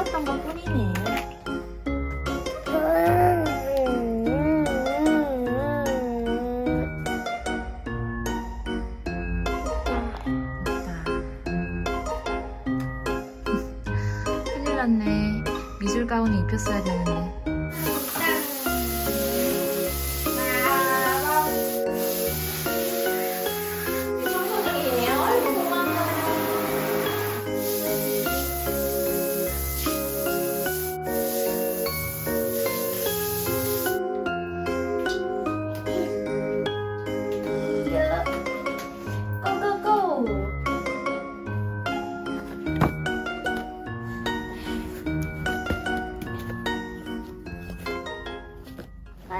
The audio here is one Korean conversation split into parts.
몰랐던 것 뿐이네.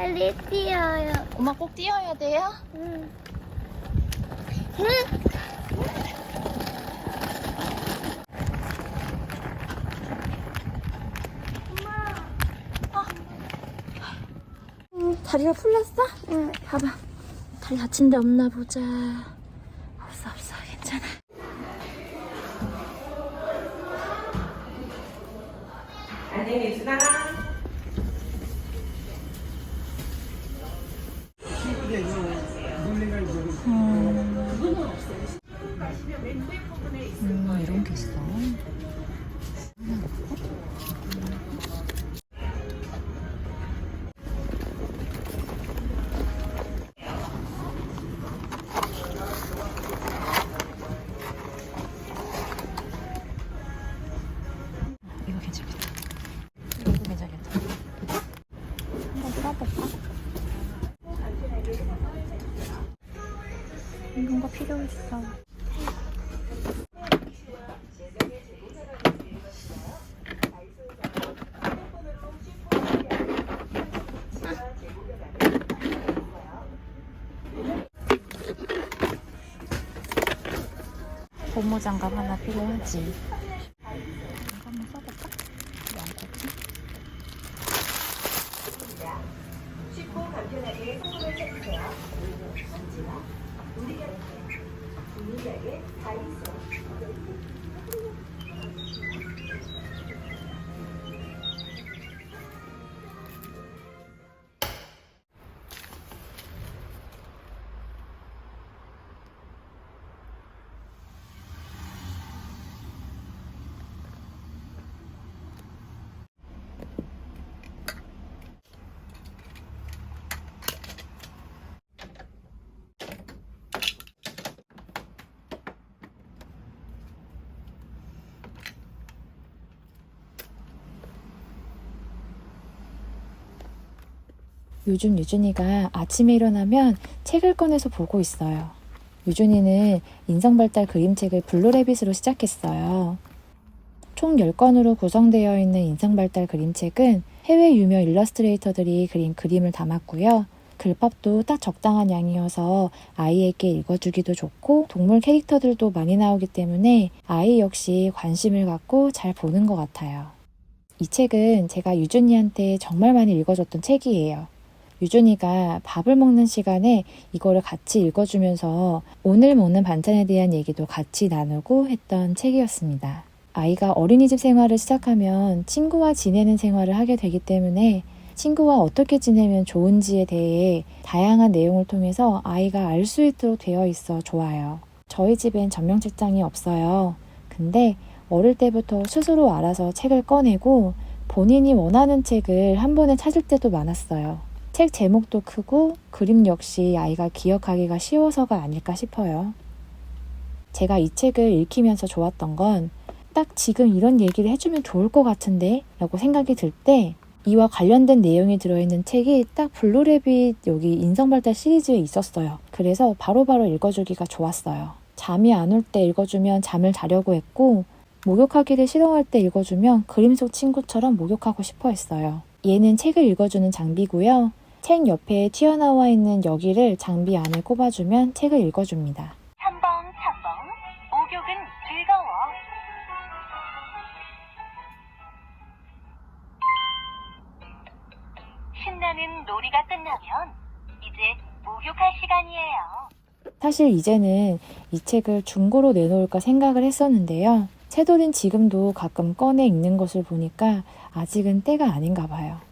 빨리 뛰어요. 엄마 꼭 뛰어야 돼요? 응. 다리가 풀렸어? 응. 봐봐. 다리 다친 데 없나 보자. 없어, 없어. 괜찮아. 안녕히 계시다. 음, 이런 거 필요 있어. 고무 장갑 하나 필요하지. 한번 써볼까? 이거 안 꽂지? 요 우리에게 우리에게 다 있어. 즘 유준이가 아침에 일어나면 책을 꺼내서 보고 있어요. 유준이는 인성발달 그림책을 블루레빗으로 시작했어요. 총 10권으로 구성되어 있는 인성발달 그림책은 해외 유명 일러스트레이터들이 그린 그림을 담았고요. 글밥도 딱 적당한 양이어서 아이에게 읽어주기도 좋고 동물 캐릭터들도 많이 나오기 때문에 아이 역시 관심을 갖고 잘 보는 것 같아요. 이 책은 제가 유준이한테 정말 많이 읽어줬던 책이에요. 유준이가 밥을 먹는 시간에 이거를 같이 읽어주면서 오늘 먹는 반찬에 대한 얘기도 같이 나누고 했던 책이었습니다. 아이가 어린이집 생활을 시작하면 친구와 지내는 생활을 하게 되기 때문에 친구와 어떻게 지내면 좋은지에 대해 다양한 내용을 통해서 아이가 알 수 있도록 되어 있어 좋아요. 저희 집엔 전명 책장이 없어요. 근데 어릴 때부터 스스로 알아서 책을 꺼내고 본인이 원하는 책을 한 번에 찾을 때도 많았어요. 책 제목도 크고 그림 역시 아이가 기억하기가 쉬워서가 아닐까 싶어요. 제가 이 책을 읽히면서 좋았던 건 딱 지금 이런 얘기를 해주면 좋을 것 같은데 라고 생각이 들 때 이와 관련된 내용이 들어있는 책이 딱 블루레빗 여기 인성발달 시리즈에 있었어요. 그래서 바로바로 읽어주기가 좋았어요. 잠이 안 올 때 읽어주면 잠을 자려고 했고 목욕하기를 싫어할 때 읽어주면 그림 속 친구처럼 목욕하고 싶어 했어요. 얘는 책을 읽어주는 장비고요. 책 옆에 튀어나와 있는 여기를 장비 안에 꼽아주면 책을 읽어줍니다. 3번, 4번, 목욕은 즐거워. 신나는 놀이가 끝나면 이제 목욕할 시간이에요. 사실 이제는 이 책을 중고로 내놓을까 생각을 했었는데요. 채돌인 지금도 가끔 꺼내 읽는 것을 보니까 아직은 때가 아닌가 봐요.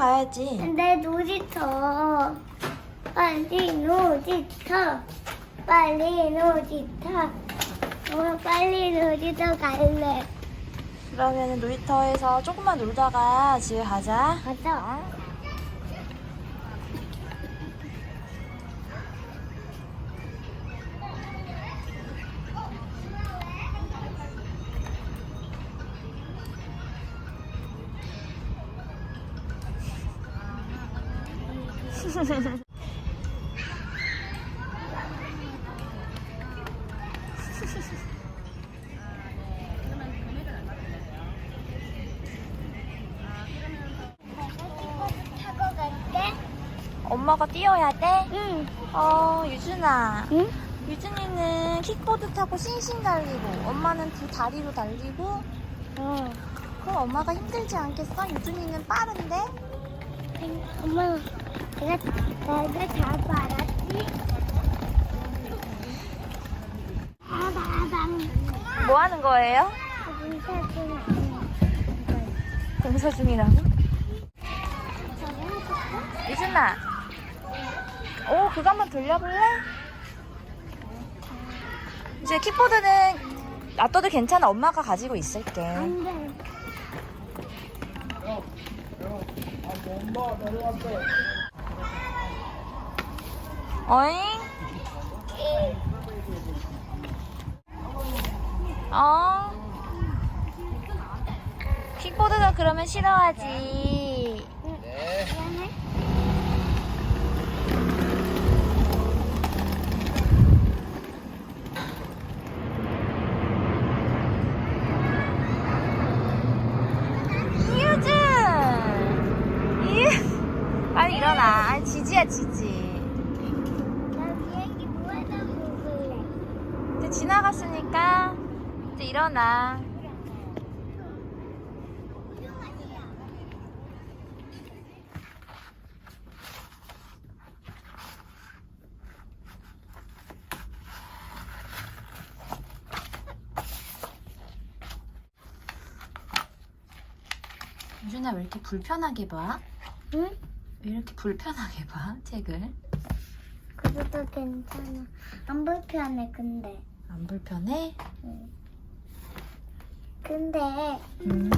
가야지. 내 놀이터. 빨리 놀이터. 빨리 놀이터. 오늘 빨리 놀이터 갈래. 그러면 놀이터에서 조금만 놀다가 집에 가자. 가자. 엄마가 뛰어야 돼? 응. 어, 유준아. 응? 유준이는 킥보드 타고 싱싱 달리고, 엄마는 두 다리로 달리고, 어. 그럼 엄마가 힘들지 않겠어? 유준이는 빠른데? 엄마, 내가, 내가 잘 알았지? 뭐 하는 거예요? 인사좀 공사 중이라고? 유준아. 오, 그거 한번 돌려볼래? 이제 킥보드는 놔둬도 괜찮아. 엄마가 가지고 있을게. 안 돼. 어 잉? 어? 킥보드는 그러면 싫어하지. 미안해. 이유준! 이유! 빨리 일어나. 아, 지지야, 지지. 나 비행기 뭐하다 먹을래. 이제 지나갔으니까 이제 일어나. 유준아 왜 이렇게 불편하게 봐? 응? 왜 이렇게 불편하게 봐? 책을? 그래도 괜찮아. 안 불편해, 근데. 안 불편해? 근데, 음.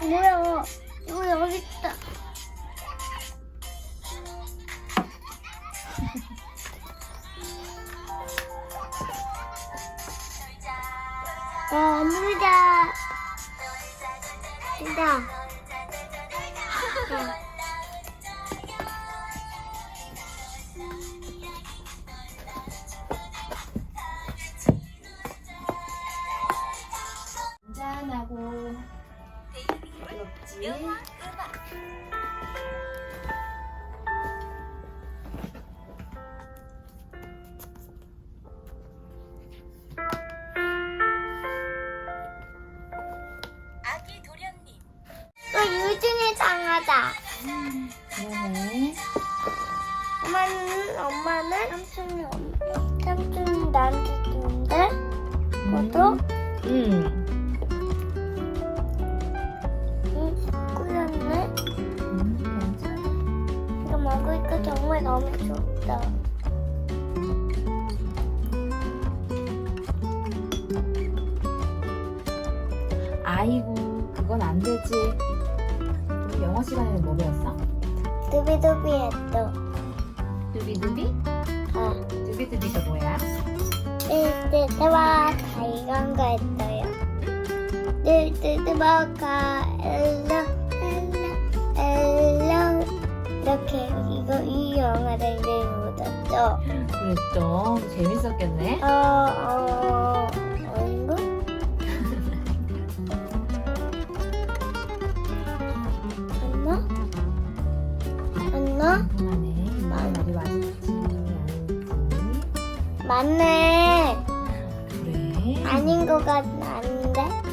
뭐야. 이거 여기 있다. 어, 놀자. 놀 장하다. 그러네 엄마는, 엄마는 삼촌이, 엄- 삼촌이 나한테 주는데, 그것도, 음. 응, 꿀렸네. 음, 괜찮아 이거 먹으니까 정말 너무 좋다. 아이고 그건 안 되지 영어 시간에는 뭐 배웠어? 두비두비 했어. 두비두비? 어. 두비두비가 뭐야? 뚜뚜뚜바 이런 거 했어요. 뚜뚜뚜바가 엘로 엘로 엘로 이렇게 이거 이 영화를 이제 묻었죠. 그랬죠. 재밌었겠네. 어. 맞네. 그래. 아닌 것 같은데.